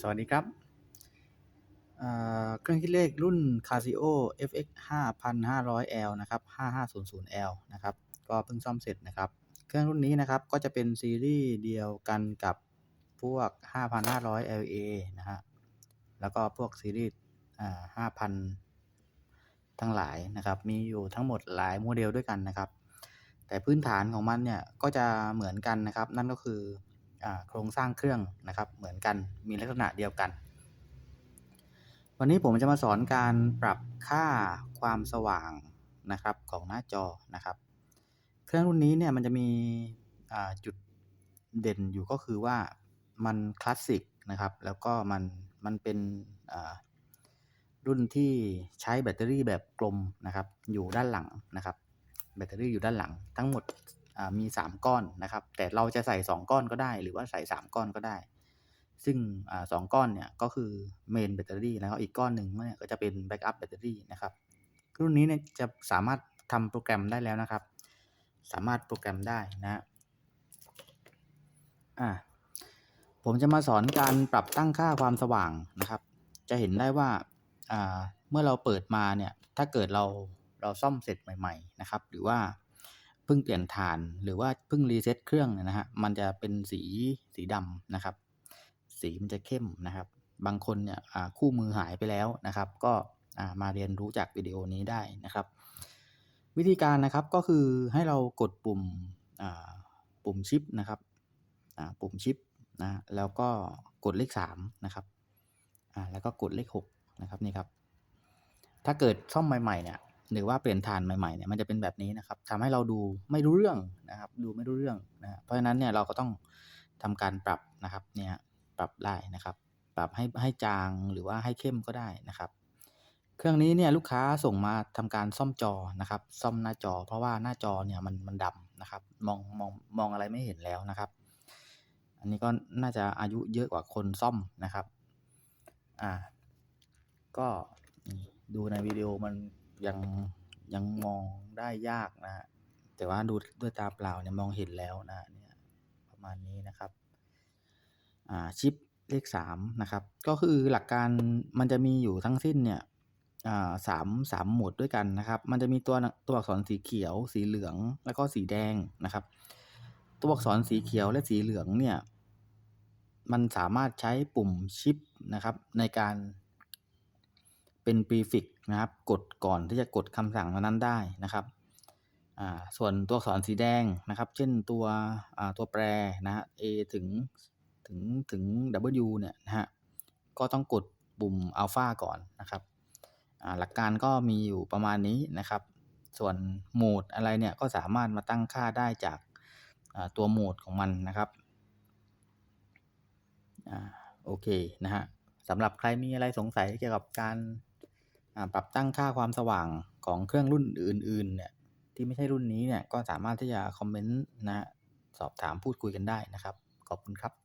สวัสดีครับเครื่องคิดเลขรุ่น Casio FX 5500L นะครับ 5500L นะครับ ก็เพิ่งซ่อมเสร็จนะครับ เครื่องรุ่นนี้นะครับ ก็จะเป็นซีรีส์เดียวกันกับพวก 5500 LA นะฮะ แล้วก็พวกซีรีส์อ่า5,000 ทั้งหลายนะครับ มีอยู่ทั้งหมดหลายโมเดลด้วยกันนะครับ แต่พื้นฐานของมันเนี่ย ก็จะเหมือนกันนะครับ นั่นก็คือ โครงสร้างเครื่องนะครับ เหมือนกันมีลักษณะเดียวกัน วันนี้ผมจะมาสอนการปรับค่าความสว่างนะครับของหน้าจอนะครับ เครื่องรุ่นนี้เนี่ยมันจะมีจุดเด่นอยู่ก็คือว่ามันคลาสสิกนะครับ แล้วก็มันมันเป็นรุ่นที่ใช้แบตเตอรี่แบบกลมนะครับ อยู่ด้านหลังนะครับ แบตเตอรี่อยู่ด้านหลังทั้งหมด มี 3 ก้อนนะครับ แต่เราจะใส่ 2 ก้อนก็ได้ หรือว่าใส่ 3 ก้อนก็ได้ ซึ่งอสองก้อนเนี่ยก็คือเมนแบตเตอรี่แล้วอีกก้อนหนึ่งเนี่ยก็จะเป็นแบ็กอัพแบตเตอรี่นะครับรุ่นนี้เนี่ยจะสามารถทำโปรแกรมได้แล้วนะครับ สามารถโปรแกรมได้นะฮะอ่าผมจะมาสอนการปรับตั้งค่าความสว่างนะครับ จะเห็นได้ว่าอ่าเมื่อเราเปิดมาเนี่ย ถ้าเกิดเราเราซ่อมเสร็จใหม่ ๆ นะครับ หรือว่า เพิ่งเปลี่ยนฐานหรือว่าเพิ่งรีเซ็ตเครื่องเนี่ยนะฮะมันจะเป็นสีสีดำนะครับ สีมันจะเข้มนะครับ บางคนเนี่ยคู่มือหายไปแล้วนะครับ ก็มาเรียนรู้จากวิดีโอนี้ได้นะครับ วิธีการนะครับก็คือให้เรากดปุ่มปุ่มชิปนะครับปุ่มชิปนะแล้วก็กดเลขสามนะครับแล้วก็กดเลขหกนะครับนี่ครับถ้าเกิดซ่อมใหม่ๆเนี่ย หรือว่าเปลี่ยนฐานใหม่ๆเนี่ยมันจะเป็นแบบนี้นะครับทำให้เราดูไม่รู้เรื่องนะครับ ดูไม่รู้เรื่องนะเพราะฉะนั้นเนี่ยเราก็ต้องทำการปรับนะครับเนี่ยปรับได้นะครับ ปรับให้ให้จางหรือว่าให้เข้มก็ได้นะครับ เครื่องนี้เนี่ยลูกค้าส่งมาทำการซ่อมจอนะครับ ซ่อมหน้าจอ เพราะว่าหน้าจอเนี่ยมันมันดำนะครับ มองมองมองอะไรไม่เห็นแล้วนะครับ อันนี้ก็น่าจะอายุเยอะกว่าคนซ่อมนะครับอ่าก็ดูในวิดีโอมัน ยังยังมองได้ยากนะฮะแต่ว่าดูด้วยตาเปล่าเนี่ยมองเห็นแล้วนะเนี่ยประมาณนี้นะครับอ่าชิปเลขสามนะครับ ก็คือหลักการมันจะมีอยู่ทั้งสิ้นเนี่ยอ่าสามสามโหมดด้วยกันนะครับ มันจะมีตัวตัวอักษรสีเขียว สีเหลือง แล้วก็สีแดงนะครับ ตัวอักษรสีเขียวและสีเหลืองเนี่ย มันสามารถใช้ปุ่มชิปนะครับในการ เป็นปรีฟิกนะครับ กดก่อนที่จะกดคำสั่งนั้นได้นะครับส่วนตัวอักษรสีแดงนะครับ เช่นตัวตัวแปรนะฮะ A ถึงถึงถึง W เนี่ยนะฮะ ก็ต้องกดปุ่มอัลฟาก่อนนะครับ หลักการก็มีอยู่ประมาณนี้นะครับ ส่วนโหมดอะไรเนี่ยก็สามารถมาตั้งค่าได้จากตัวโหมดของมันนะครับอโอเคนะฮะสำหรับใครมีอะไรสงสัยเกี่ยวกับการ ปรับตั้งค่าความสว่างของเครื่องรุ่นอื่นๆเนี่ยที่ไม่ใช่รุ่นนี้เนี่ยก็สามารถที่จะคอมเมนต์นะฮะสอบถามพูดคุยกันได้นะครับ ขอบคุณครับ